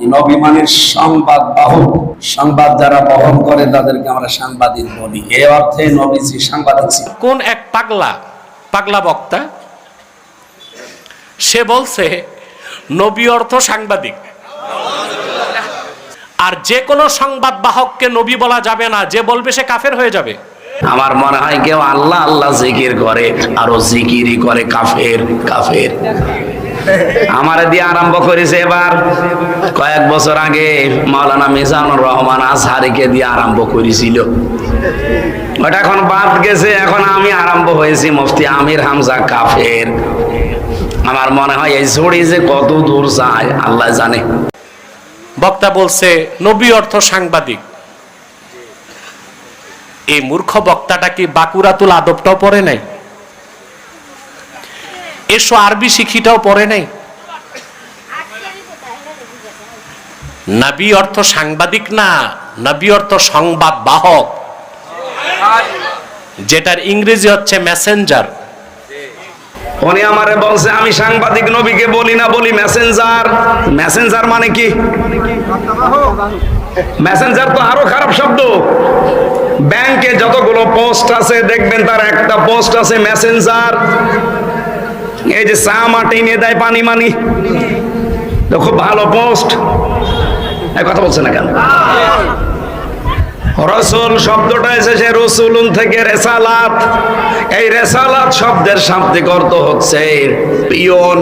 নবিমানের সংবাদ বাহক সংবাদ যারা বহন করে তাদেরকে আমরা সাংবাদিক বলি। এ অর্থে নবীজি সাংবাদিক ছিলেন। কোন এক পাগলা পাগলা বক্তা সে বলছে নবী অর্থ সাংবাদিক। আর যে কোনো সংবাদ বাহককে নবী বলা যাবে না যে বলবে সে কাফের হয়ে যাবে। আমার মনে হয় কেউ আল্লাহ আল্লাহ জিকির করে আর ও জিকিরই করে কাফের কাফের। আমারে দিয়ে আরম্ভ করেছে এবার। কয়েক বছর আগে মাওলানা মিজানুর রহমান আজহারিকে দিয়ে আরম্ভ করেছিল। ওটা এখন বাদ গেছে, এখন আমি আরম্ভ হয়েছি মুফতি আমির হামজা কাফের। আমার মনে হয় এই ছড়ি যে কত দূর যায়, আল্লাহ জানে। বক্তা বলছে, নবী অর্থ সাংবাদিক। এই মূর্খ বক্তাটা কি বাকুরাতুল আদবটাও পড়ে নাই? এসো আরবি শিখিটাও পড়ে নাই। নাবি অর্থ সাংবাদিক না, নাবি অর্থ সংবাদ বাহক। যেটার ইংরেজি হচ্ছে মেসেঞ্জার উনি আমারে বলছে, আমি সাংবাদিক, নবীকে বলি না, বলি মেসেঞ্জার মেসেঞ্জার মানে কি? মেসেঞ্জার তো আরও খারাপ শব্দ। ব্যাংকে যতগুলো পোস্ট আছে, দেখবেন তার একটা পোস্ট আছে মেসেঞ্জার এই যে চা মাটি নিয়ে দেয় পানি মানি। খুব ভালো পোস্ট। কথা বলছে না কেন? রসুল শব্দটা এসেছে রসুলুন থেকে রেসালাত। এই রেসালাত শব্দের শাব্দিক অর্থ হচ্ছে পিয়ন।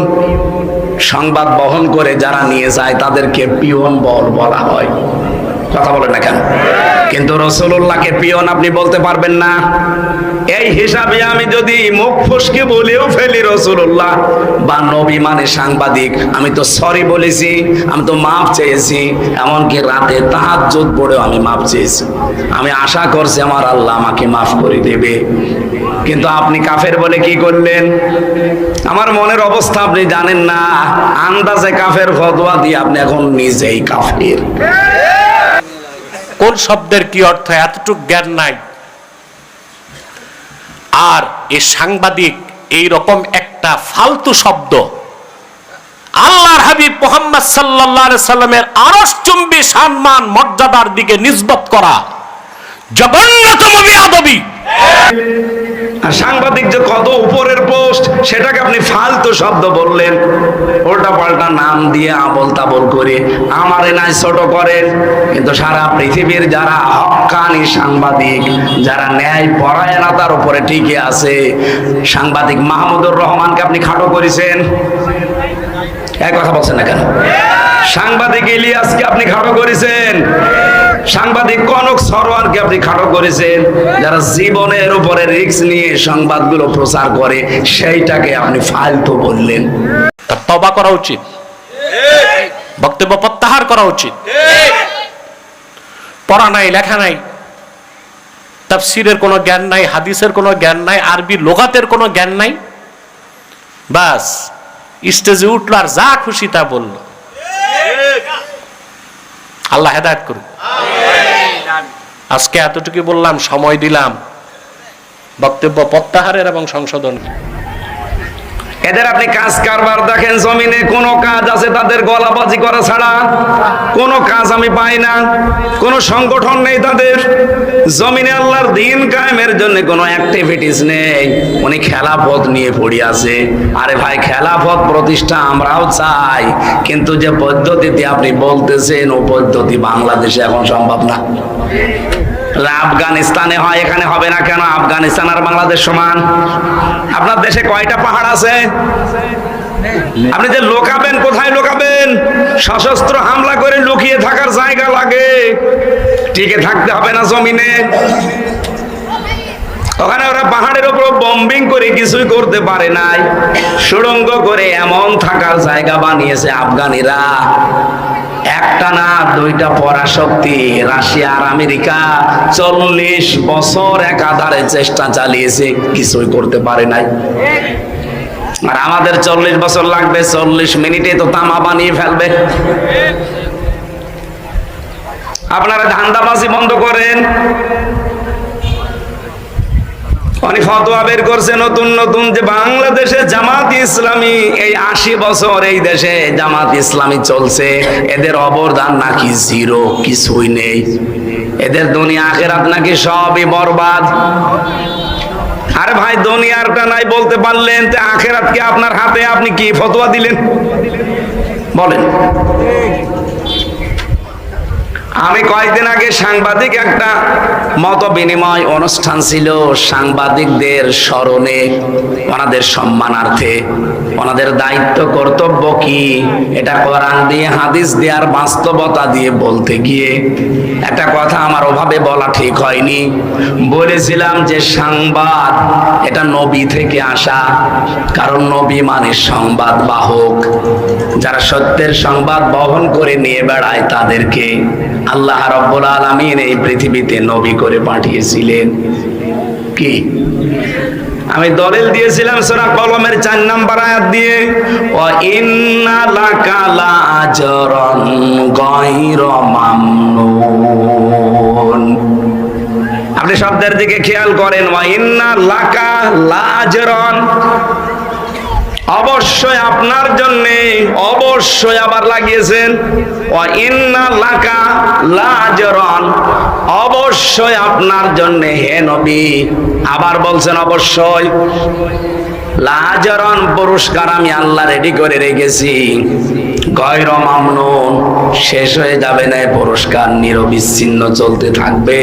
সংবাদ বহন করে যারা নিয়ে যায়, তাদেরকে পিয়ন বল বলা হয়। কথা বলে না কেন? কিন্তু রসুল্লাহকে পিয়ন আপনি বলতে পারবেন না। হিসাবে আমি যদি মুখ ফুসকে বলেও ফেলি রসুল্লাহ, বা নবী মানে সাংবাদিক, আমি তো সরি বলেছি, আমি তো মাপ চেয়েছি, এমনকি রাতে তাহাজ্জুদ পড়েও আমি মাপ চেয়েছি। আমি আশা করছি আমার আল্লাহ আমাকে মাফ করে দেবে। কিন্তু আপনি কাফের বলে কি করলেন? আমার মনের অবস্থা আপনি জানেন না, আন্দাজে কাফের ফতোয়া দিয়ে আপনি এখন নিজেই কাফের। কোন শব্দের কি অর্থ? এতটুক জ্ঞান নাই। আর এ সাংবাদিক এই রকম একটা ফালতু শব্দ। আল্লাহর হাবিব মোহাম্মদ সাল্লাহ সাল্লামের আরশ চুম্বি সম্মান মর্যাদার দিকে নিজবত করা। জঘন্যতম বিয়াদবি। আর সাংবাদিক যে কত উপরের পোস্ট, সেটাকে আপনি ফালতু শব্দ বললেন। উল্টা পাল্টা নাম দিয়ে আবল তাবল করে আমারে নাই ছোট করেন। কিন্তু সারা পৃথিবীর যারা হক্কানি সাংবাদিক, যারা ন্যায় পরায়ণতার উপরে টিকে আছে, সাংবাদিক মাহমুদুর রহমানকে আপনি খাটো করেছেন। এক কথা বলছেন না কেন? সাংবাদিক ইলিয়াসকে আপনি খাটো করেছেন। সাংবাদিক কনক সরোয়ারকে আপনি খাটো করেছেন যারা জীবনের উপরে রিস্ক নিয়ে সংবাদগুলো প্রচার করে, সেইটাকে আপনি ফালতু বললেন। তবা করা উচিত। বক্তব্য প্রত্যাহার করা উচিত। পড়া নাই, লেখা নাই, তাফসিরের কোনো জ্ঞান নাই, হাদিসের কোনো জ্ঞান নাই, আরবি লোগাতের কোনো জ্ঞান নাই। বাস, স্টেজে উঠল আর যা খুশি তা বলল। আল্লাহ হেদায়ত করুক। আজকে এতটুকু বললাম সময় দিলাম। বক্তব্য প্রত্যাহারের এবং সংশোধনের। এদের আপনি কাজ কারবার দেখেন, জমিনে কোন কাজ আছে, তাদের গলাবাজি করা ছাড়া কোন কাজ আমি পাই না। কোন সংগঠন নেই তাদের। জমিনে আল্লাহর দিন কায়েমের জন্য কোনো অ্যাক্টিভিটিস নেই। উনি খেলাফত নিয়ে পড়ে আছে। আরে ভাই খেলাফত প্রতিষ্ঠা আমরাও চাই। কিন্তু যে পদ্ধতিতে আপনি বলতেছেন, ও পদ্ধতি বাংলাদেশে এখন সম্ভব না। আফগানিস্তানে হয়, এখানে হবে না কেন? আফগানিস্তান আর বাংলাদেশ সমান? আপনার দেশে কয়টা পাহাড় আছে? আপনি যে লোকাবেন, কোথায় লোকাবেন? সশস্ত্র হামলা করে লুকিয়ে থাকার জায়গা লাগে। টিকে থাকতে হবে না জমিনে। ওখানে ওরা পাহাড়ের উপর বম্বিং করে কিছুই করতে পারে নাই। সুড়ঙ্গ করে এমন থাকার জায়গা বানিয়েছে আফগানিরা। একটা না, দুইটা পরাশক্তি, রাশিয়া আর আমেরিকা। চল্লিশ বছর একাধারে চেষ্টা চালিয়েছে, কিছুই করতে পারে নাই। আর আমাদের চল্লিশ বছর লাগবে, চল্লিশ মিনিটে তো তামা বানিয়ে ফেলবে। আপনারা ধান্দাবাজি বন্ধ করেন। উনি ফতোয়া বের করছে নতুন নতুন যে বাংলাদেশে জামাত ইসলামী, এই আশি বছর এই দেশে জামাত ইসলামী চলছে। এদের অবদান নাকি জিরো, কিছুই নেই। এদের দুনিয়া আখেরাত নাকি সবই বরবাদ। আরে ভাই দুনিয়ারটা নাই বলতে পারলেন আখেরাত কি আপনার হাতে? আপনি কি ফতোয়া দিলেন? বলেন। আমি কয়েকদিন আগে সাংবাদিক একটা মত বিনিময় অনুষ্ঠান ছিল। সাংবাদিকদের স্মরণে ওনাদের সম্মানার্থে। ওনাদের দায়িত্ব, কর্তব্য কি? এটা কোরআন দিয়ে, হাদিস দেওয়ার বাস্তবতা দিয়ে বলতে গিয়ে। একটা কথা আমার ওভাবে বলা ঠিক হয়নি। বলেছিলাম যে সংবাদ, এটা নবী থেকে আসা। কারণ নবী মানে সংবাদ বাহক। যারা সত্যের সংবাদ বহন করে নিয়ে বেড়ায় তাদেরকে। আল্লাহ রব্বুল আলমিন এই পৃথিবীতে নবী করে পাঠিয়েছিলেন। কি? আমি দলিল দিয়েছিলাম সোরা কলমের চার নাম্বার আয়াত দিয়ে ও ইন্না লাকা লাজরান গায়রা মামনুন। আপনি শব্দের দিকে খেয়াল করেন, ওয়া ইন্না লাকা লাজরান অবশ্যই আপনার জন্য অবশ্যই আবার লাগিয়েছেন। লাকা অবশ্যই আপনার জন্য হে নবী। আবার বলছেন অবশ্যই। লাজরন পুরস্কার আমি আল্লাহ রেডি করে রেখেছি। গয়র মামনুন, শেষ হয়ে যাবে না পুরস্কার, নিরবিচ্ছিন্ন চলতে থাকবে।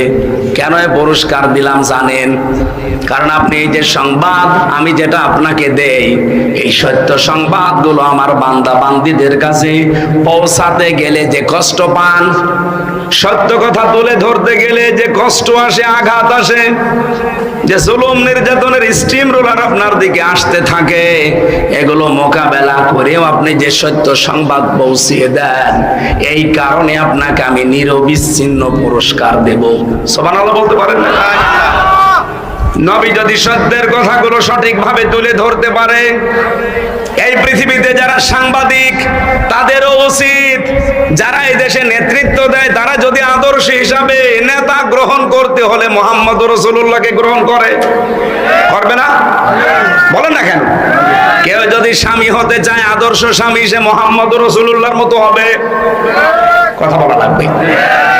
কেন পুরস্কার দিলাম জানেন? কারণ আপনি এই যে সংবাদ, আমি যেটা আপনাকে দেই, এই সত্য সংবাদগুলো আমার বান্দা বান্দিদের কাছে পৌঁছাতে গেলে যে কষ্ট পান সত্য কথা তুলে ধরতে গেলে যে কষ্ট আসে, আঘাত আসে, যে জুলুম নির্যাতনের স্টিম রোলার আপনার দিকে আসতে থাকে, এগুলো মোকাবেলা করেও আপনি যে সত্য সংবাদ পৌঁছিয়ে দেন, এই কারণে আপনাকে আমি নিরবিচ্ছিন্ন পুরস্কার দেব। সবান বলতে পারেন না? নবী যদি সত্যের কথাগুলো সঠিকভাবে তুলে ধরতে পারে এই পৃথিবীতে যারা সাংবাদিক, তাদেরও উচিত। যারা এই দেশে নেতৃত্ব দেয়, তারা যদি আদর্শ হিসাবে নেতা গ্রহণ করতে হলে মোহাম্মদ রসুল্লাহকে গ্রহণ করে। করবে না? বলেন না কেন? কেউ যদি স্বামী হতে চায়, আদর্শ স্বামী সে মোহাম্মদ রসুল্লাহর মতো হবে। কথা বলা লাগবে।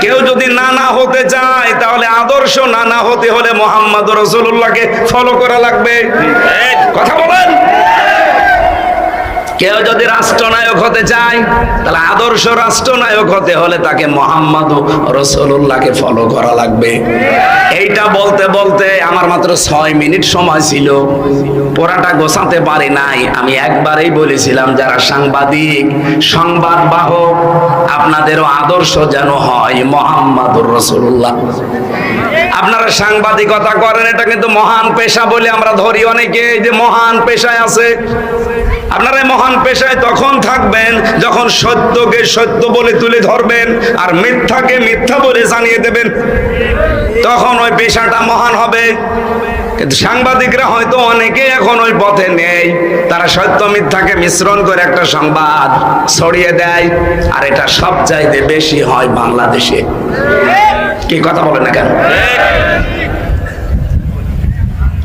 কেউ যদি নানা হতে চায়, তাহলে আদর্শ নানা হতে হলে মোহাম্মদ রসুল্লাহকে ফলো করা লাগবে। কথা বলেন? কেউ যদি রাষ্ট্রনায়ক হতে চায়, তাহলে আদর্শ রাষ্ট্রনায়ক হতে হলে তাকে মোহাম্মদ রসুল্লাহকে ফলো করা লাগবে। এইটা বলতে বলতে আমার মাত্র ছয় মিনিট সময় ছিল। পোড়াটা গোছাতে পারি নাই। আমি একবারেই বলেছিলাম, যারা সাংবাদিক, সংবাদ বাহক, আপনাদেরও আদর্শ যেন হয় মোহাম্মদুর রসুল্লাহ আপনারা সাংবাদিকতা করেন, এটা কিন্তু মহান পেশা বলে আমরা ধরি অনেকে যে মহান পেশায় আছে। আপনারা মহান পেশায় তখন থাকবেন যখন সত্যকে সত্য বলে তুলে ধরবেন আর মিথ্যাকে মিথ্যা বলে জানিয়ে দেবেন। তখন ওই পেশাটা মহান হবে। কিন্তু সাংবাদিকরা হয়তো অনেকে এখন ওই পথে নেই। তারা সত্য মিথ্যাকে মিশ্রণ করে একটা সংবাদ ছড়িয়ে দেয়। আর এটা সব চাইতে বেশি হয় বাংলাদেশে। কি কথা বলেন না কেন?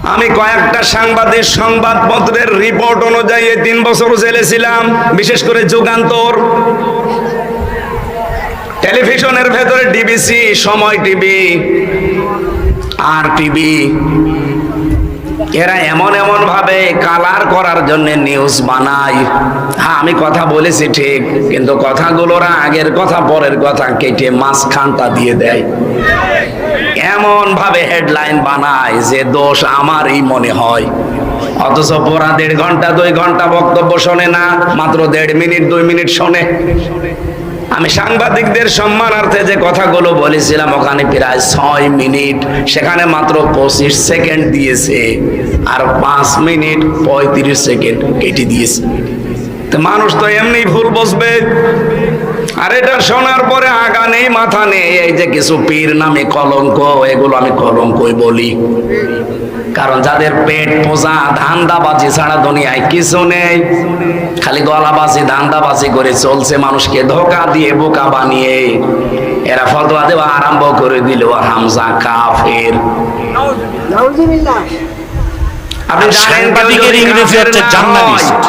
আমি কয়েকটা সাংবাদিক সংবাদপত্রের রিপোর্ট অনুযায়ী তিন বছর জেলে ছিলাম বিশেষ করে যুগান্তর। টেলিভিশনের ভেতরে ডিবিসি সময় টিভি আর টিভি এরা এমন এমন ভাবে কালার করার জন্য নিউজ বানায়। হ্যাঁ আমি কথা বলেছি ঠিক, কিন্তু কথাগুলোরা আগের কথা, পরের কথা কেটে মাঝখানটা দিয়ে দেয়। এমন ভাবে হেডলাইন বানায় যে দোষ আমারই মনে হয়। অথচ পুরা দেড় ঘণ্টা, দুই ঘণ্টা বক্তব্য শোনে না, মাত্র দেড় মিনিট, দুই মিনিট শোনে। আমি সাংবাদিকদের সম্মানার্থে যে কথাগুলো বলেছিলাম, ওখানে প্রায় ছয় মিনিট, সেখানে মাত্র পঁচিশ সেকেন্ড দিয়েছে, আর পাঁচ মিনিট পঁয়ত্রিশ সেকেন্ড কেটে দিয়েছে। তো মানুষ তো এমনি ভুল বসবে আর এটা শোনার পরে আগা নেই মাথা নেই এই যে কিছু পীর নামে কলঙ্ক এগুলো আমি কলঙ্কই বলি। কারণ যাদের পেট পোজা ধান্দাবাজি ছাড়া দুনিয়ায় কিছু নেই। খালি গলা গলাবাজি ধান্দাবাজি করে চলছে মানুষকে ধোকা দিয়ে বোকা বানিয়ে। এরা ফতোয়া দেওয়া আরম্ভ করে দিল হামজা কাফের। আপনি জানেন ইংরেজি হচ্ছে জার্নালিস্ট।